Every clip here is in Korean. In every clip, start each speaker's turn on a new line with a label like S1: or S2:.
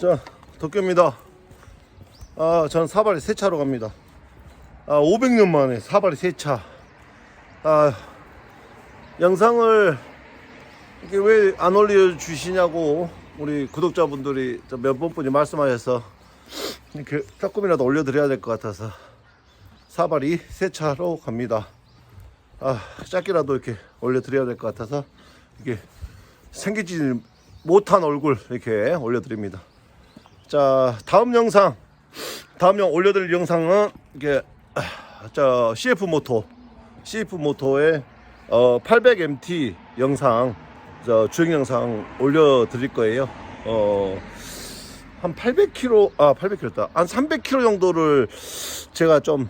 S1: 자, 도쿄입니다. 아, 저는 사발이 세차로 갑니다. 아, 500년 만에 사발이 세차. 아, 영상을 이게 왜 안 올려주시냐고 우리 구독자분들이 저몇 번 분이 말씀하셔서 이렇게 조금이라도 올려드려야 될 것 같아서 사발이 세차로 갑니다. 아, 짧게라도 이렇게 올려드려야 될 것 같아서 이게 생기지 못한 얼굴 이렇게 올려드립니다. 자 다음 영상 다음 영 올려드릴 영상은 이게 아, 저 CF 모토 CF 모토의 어 800MT 영상 저 주행 영상 올려드릴 거예요. 어 한 800km 아 800km다 한 300km 정도를 제가 좀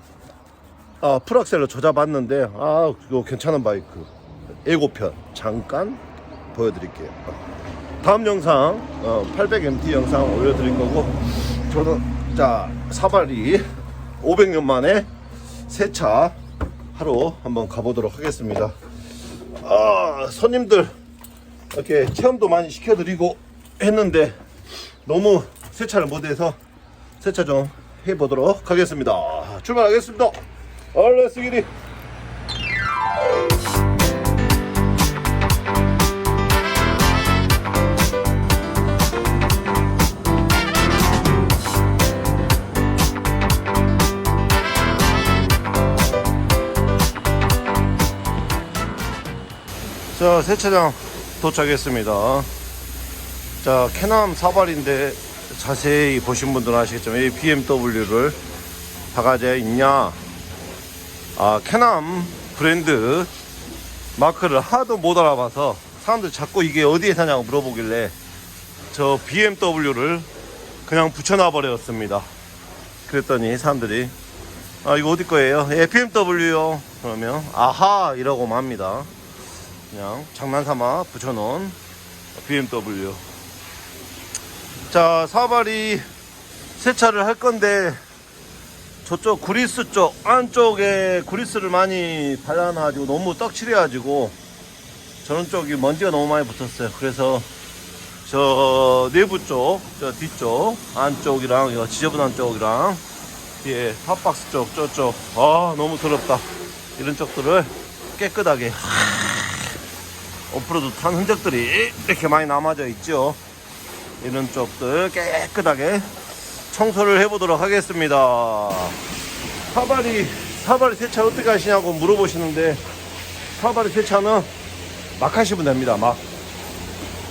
S1: 아, 풀악셀로 조잡았는데 아 이거 괜찮은 바이크 예고편 잠깐 보여드릴게요. 다음 영상 어, 800MT 영상 올려드릴 거고 저는 자 사발이 500년 만에 세차 하러 한번 가보도록 하겠습니다. 아 손님들 이렇게 체험도 많이 시켜드리고 했는데 너무 세차를 못해서 세차 좀 해보도록 하겠습니다. 출발하겠습니다. 얼른 쓰기리. 자, 세차장 도착했습니다. 자, 캐남 사발인데 자세히 보신 분들은 아시겠지만 이 BMW를 바가지에 있냐? 아, 캐남 브랜드 마크를 하도 못 알아봐서 사람들 자꾸 이게 어디에 사냐고 물어보길래 저 BMW를 그냥 붙여놔 버렸습니다. 그랬더니 사람들이 아 이거 어디 거예요? 예, BMW요. 그러면 아하 이러고 맙니다. 그냥 장난삼아 붙여놓은 BMW. 자, 사발이 세차를 할 건데 저쪽 구리스 쪽 안쪽에 구리스를 많이 발라놔가지고 너무 떡칠해가지고 저런 쪽이 먼지가 너무 많이 붙었어요. 그래서 저 내부 쪽, 저 뒤쪽 안쪽이랑 이거 지저분한 쪽이랑 뒤에 탑박스 쪽, 저쪽 아 너무 더럽다. 이런 쪽들을 깨끗하게 오프로드 탄 흔적들이 이렇게 많이 남아져 있죠. 이런 쪽들 깨끗하게 청소를 해보도록 하겠습니다. 사발이 사발이 세차 어떻게 하시냐고 물어보시는데 사발이 세차는 막 하시면 됩니다. 막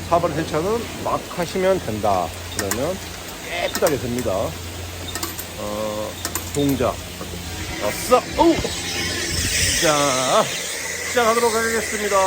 S1: 사발이 세차는 막 하시면 된다. 그러면 깨끗하게 됩니다. 어, 동작. 어싸, 오! 자, 시작하도록 하겠습니다.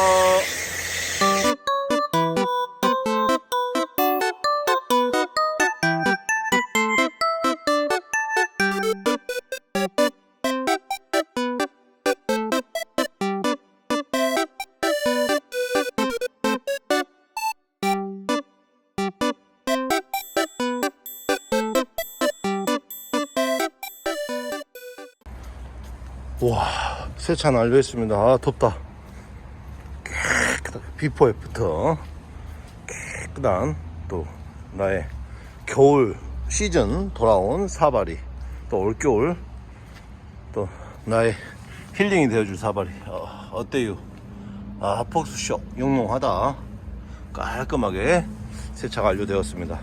S1: 와, 세차는 완료했습니다. 아, 덥다. 깨끗하게, 비포 애프터. 깨끗한, 또, 나의 겨울 시즌 돌아온 사발이. 또 올겨울, 또, 나의 힐링이 되어줄 사발이. 어, 어때요? 아, 폭스쇼. 용용하다. 깔끔하게 세차가 완료되었습니다.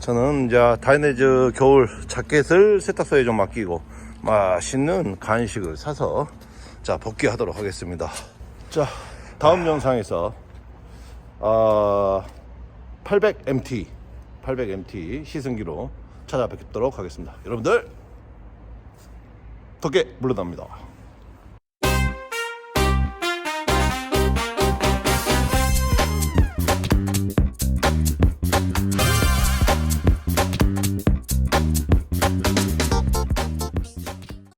S1: 저는 이제 다이내즈 겨울 자켓을 세탁소에 좀 맡기고 맛있는 간식을 사서 자 복귀하도록 하겠습니다. 자 다음 영상에서 아 800MT 800MT 시승기로 찾아뵙도록 하겠습니다. 여러분들 덕게 물러납니다.